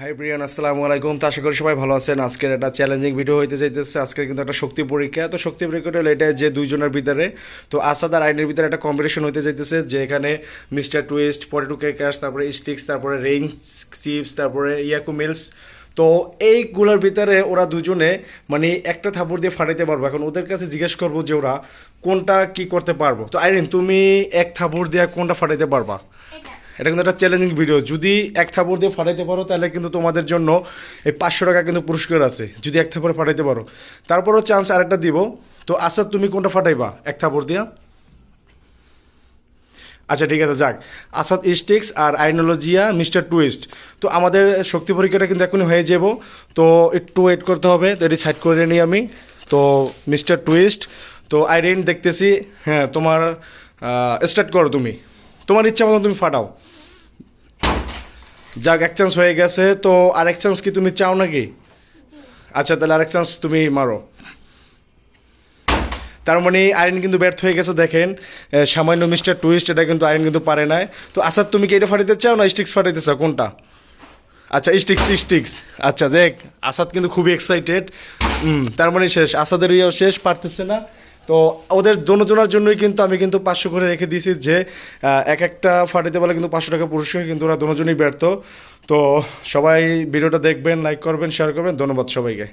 High Priyan আসসালামু আলাইকুম তো আশা করি সবাই ভালো আছেন। আজকের একটা চ্যালেঞ্জিং ভিডিও হইতে যাইতেছে আজকের কিন্তু একটা শক্তি পরীক্ষা। তো শক্তি পরীক্ষাটা হলো এটা যে দুইজনের ভিতরে। তো আসাদ আর আইনের ভিতরে একটা কম্পিটিশন হইতে যাইতেছে যে এখানে মিস্টার টুইস্ট পটেটো কেকার্স তারপরে স্টিক্স তারপরে রিংস চিপস তারপরে ইয়াকু মিলস তো এইগুলোর ভিতরে ওরা দুজনে মানে একটা থাপড় দিয়ে ফাটাইতে পারব। এখন ওদের কাছে জিজ্ঞেস করব যে ওরা কোনটা কি করতে পারব। তো আইরিন তুমি এক থাপড় দিয়ে কোনটা ফাটাইতে পারবা? কিন্তু একটা চ্যালেঞ্জিং ভিডিও যদি এক থাপড় দিয়ে ফাটাইতে পারো, তাহলে কিন্তু তোমাদের জন্য এই পাঁচশো টাকা কিন্তু পুরস্কার আছে। যদি এক থাপড়ে ফাটাইতে পারো। তারপরও চান্স আরেকটা দিব। তো আসাদ, তুমি কোনটা ফাটাইবা? এক থাপড় দিয়া? আচ্ছা ঠিক আছে, যাক। আসাদ ইস্টিক্স আর আইনোলজিয়া মিস্টার টুইস্ট তো আমাদের শক্তি পরীক্ষাটা কিন্তু এখনই হয়ে যাব। তো একটু ওয়েট করতে হবে। তো এটি সাইড করে নিই আমি। তো মিস্টার টুইস্ট তো আইরিন দেখতেছি। হ্যাঁ তোমার স্টার্ট করো তুমি। তোমার ইচ্ছা মতো তুমি ফাটাও। যাক, এক চান্স হয়ে গেছে, তো আরেক চান্স কি তুমি চাও নাকি? আচ্ছা তাহলে আরেক চান্স তুমি মারো। তার মানে আইন কিন্তু ব্যর্থ হয়ে গেছে, দেখেন। সামান্য মিস্টার টুইস্ট, এটা কিন্তু আইন কিন্তু পারে নাই। তো আসাদ, তুমি কি এটা ফাটাইতে চাও না স্টিক্স ফাটাইতে চাও কোনটা? আচ্ছা স্টিক্স স্টিক্স আচ্ছা দেখ আসাদ কিন্তু খুবই এক্সাইটেড তার মানে শেষ, আসাদের ইয়েও শেষ, পারতেছে না। তো ওদের দোনোজনের জন্যই কিন্তু আমি কিন্তু পাঁচশো করে রেখে দিয়েছি যে এক একটা ফাটিতে বলে কিন্তু পাঁচশো টাকা পুরস্কার, কিন্তু ওরা দোনোজনই ব্যর্থ। তো সবাই ভিডিওটা দেখবেন লাইক করবেন শেয়ার করবেন। ধন্যবাদ সবাইকে।